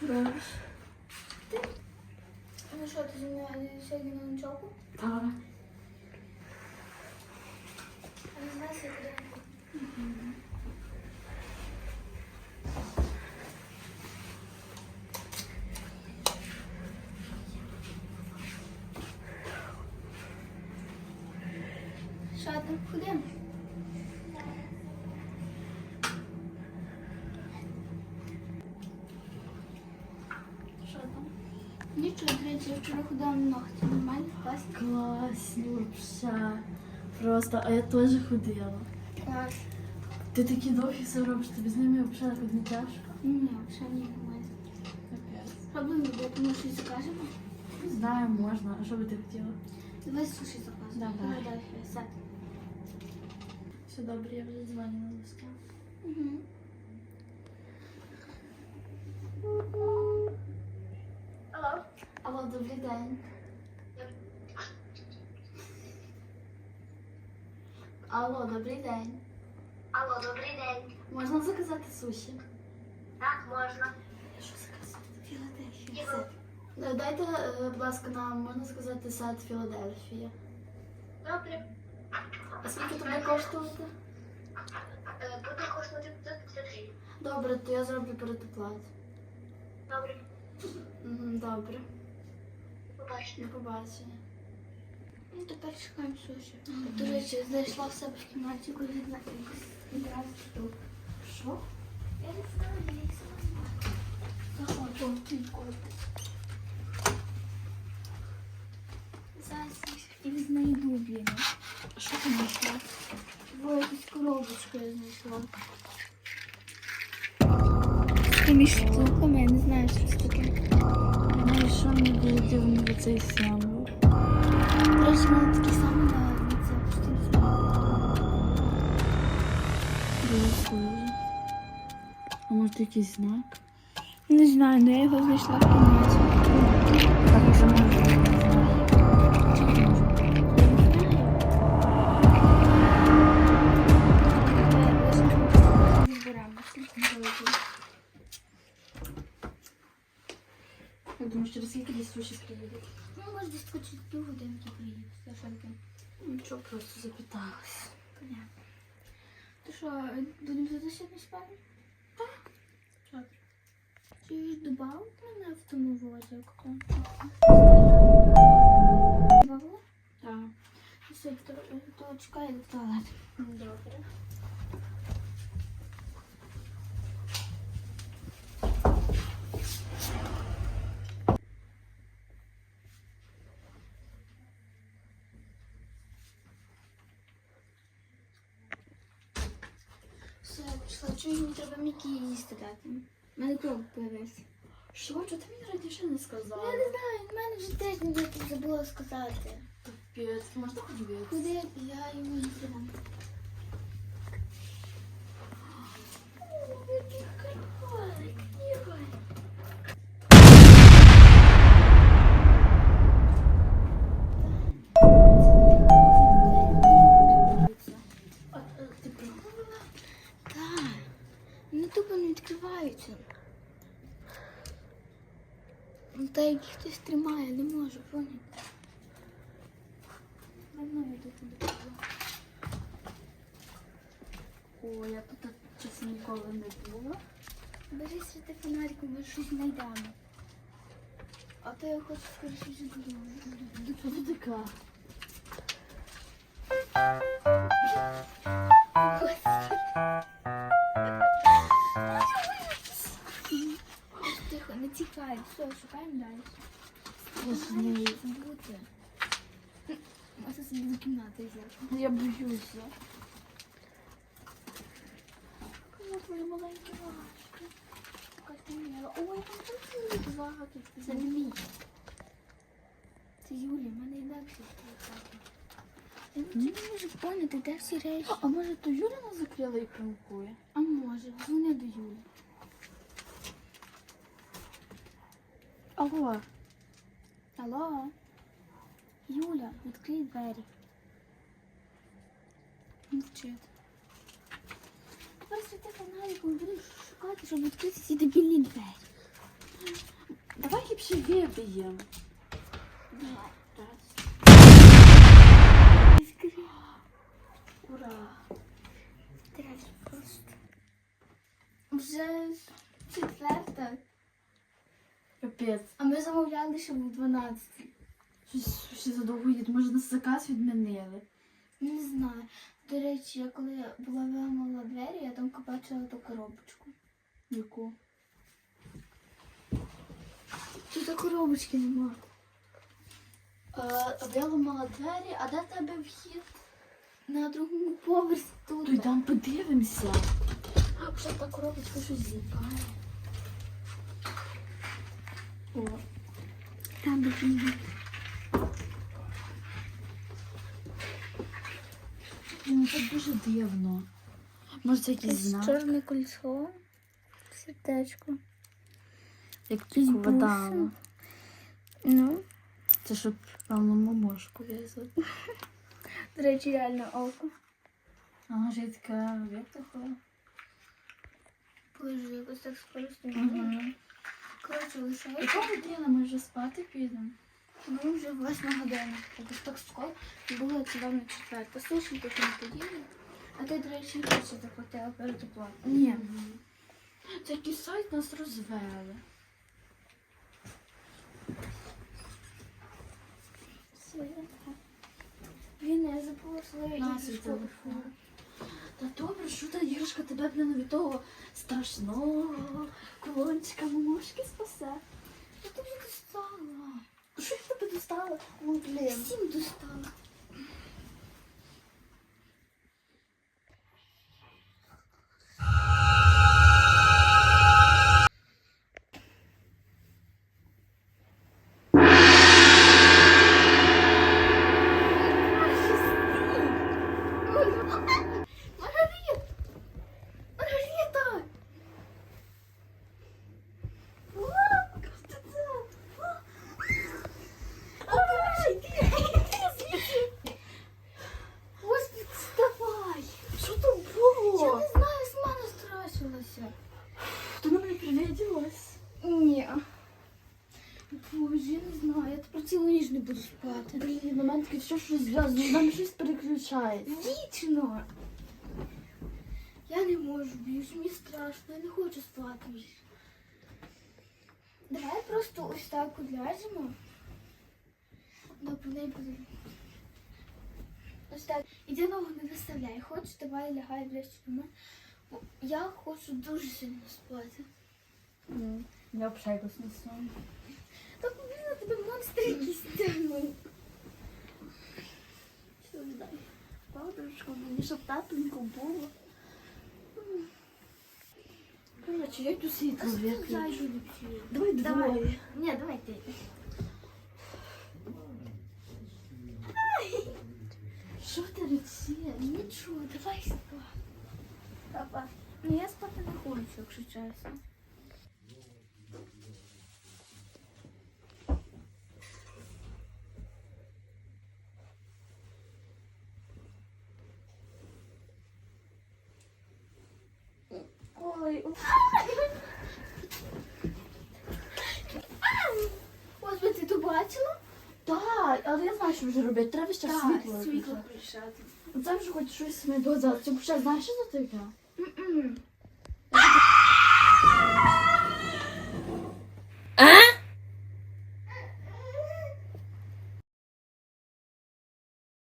Да. Ну що, ти зі мною сьогодні на ночовку? Нічого, до речі, я вчора ходила на ногті. Нормально, класно? Класні вообще. Просто, а я теж ходила. Так. Ти такі довгі все робиш, тобі з ними взагалі так не тяжко. Ні, взагалі не нормально. Капець. Робимо роботу, ми щось закажемо. Не знаю, можна. А що би ти хотіла? Давай суші закажемо. Давай. Філадельфія, сад. Все добре, я вже дзвоню на листа. Угу. Алло. Алло, добрий день. Алло, добрий день. Алло, добрий день. Можна заказати суші? Так, можна. Що заказати? Філадельфія. Іду. сад. Е, Дайте, е, будь ласка, нам можна сказати сад Філадельфія. Добре. А скільки то буде коштувати? Е, Буде коштувати 550 гривень. Добре, то я зроблю передоплату. Добре. Добре. Побачите. До побачення. Ну, тепер чекаємо суші. До речі, знайшла в себе в кімнаті коли відразу штук. Що? Я не знаю, я їх сама знаю. Ніколи. Зараз і знайду, блін. Що ти знайшла? Бо якусь коробочку я знайшла. З тими штуками, я не знаю, що це. Ну мені було дивно в цей сямбу? Речі, мене такі самі не. Дуже схоже. А може якийсь знак? Не знаю, але я його знайшла в кімнаті. Півгодинки приїду, Сашенька. Нічого, просто запиталась. Понятно. То що, будемо за сьогодні спати? Так. Чи добавив мене в тому возику? Добавила? Так. Все, то, то чекай в туалет. Добре. Все, я пішла. Чую, мені треба м'які їсти дати. У мене кров появився. Що? Чого ти мені раніше не сказала? Я не знаю, в мене вже теж ніде забула сказати. Капець, можна подивитися? Куди я йому не дам? Ну, Та їх хтось тримає, не можу, поняти. Давно я тут не була. О, я тут чесно ніколи не була. Бери світи фонариком, ми щось знайдемо. А то я хочу скоріше додому. Ти така? Тікай, все, шукаємо далі. Страшний. Бути. Можна собі до кімнати взяти. Я боюся. Ось твої маленькі лапки. Якась ти мила. Ой, там тут багато. Це не мій. Це Юлі, в мене стає. Я нічого не можу поняти, де всі речі. А може то Юля нас закрила і провокує? А може, дзвони до Юлі. Алло. Алло? Юля, відкрий двері. Мовчить. Давай світи фонариком, будемо шукати, щоб відкрити ці дебільні двері. Давай ліпше виб'ємо. Давай, раз. Ура! Третя просто. Вже. Капець. А ми замовляли, що був 12. Щось ще задовго їде. Може нас заказ відмінили. Не знаю. До речі, я коли була вимила двері, я там побачила ту коробочку. Яку? Тут коробочки нема. Е, я ламала двері, а де тебе вхід? На другому поверсі тут. То йдемо подивимося. Вже та коробочка щось зліпає. О, Там де книги. ну це дуже дивно. Може це якийсь знак? Чорне кольцо. Сердечко. Як Якісь вода. буси. Ну, Це щоб певно мамошку в'язати. до речі, реально око. Ж я така як така. Боже, якось так скоро Угу. Коротше, лишається. Яка година ми вже спати підемо? Ну, вже восьма година. Якось так скоро. Було це давно четверта. Слушай, поки не поділи. А ти, до речі, теж заплатила передоплату. Ні. Це якийсь сайт нас розвели. Він не забула своє На, свій іграшку. телефон. Та добре, що та іграшка тебе, блін, від того страшного колончика мамошки спасе. Я тобі достала. Що я тебе достала? Ну, блін. Всім достала. Переключається. Вічно. Я не можу більше, мені страшно, я не хочу спати. Давай просто ось так от ляжемо. Добре, не буду. Ось так. Іди ногу не виставляй. Хочеш, давай лягай ближче до мене. Я хочу дуже сильно спати. Я взагалі не сон. Та блін, тебе монстр якийсь тягнув. Що дай? Подружку, мені щоб тепленько було. Короче, я йду світло виключу. Давай двоє. Ні, давай ти. Що ти речі? Нічого, давай спати. Давай. Ну я спати не хочу, якщо чесно. Ось ти то бачила? так, але я знаю, що вже робити. Треба ще Так, світло. світло виключати. включати. Це вже хоч щось ми додати. Ти ще знаєш, що це таке? М-м.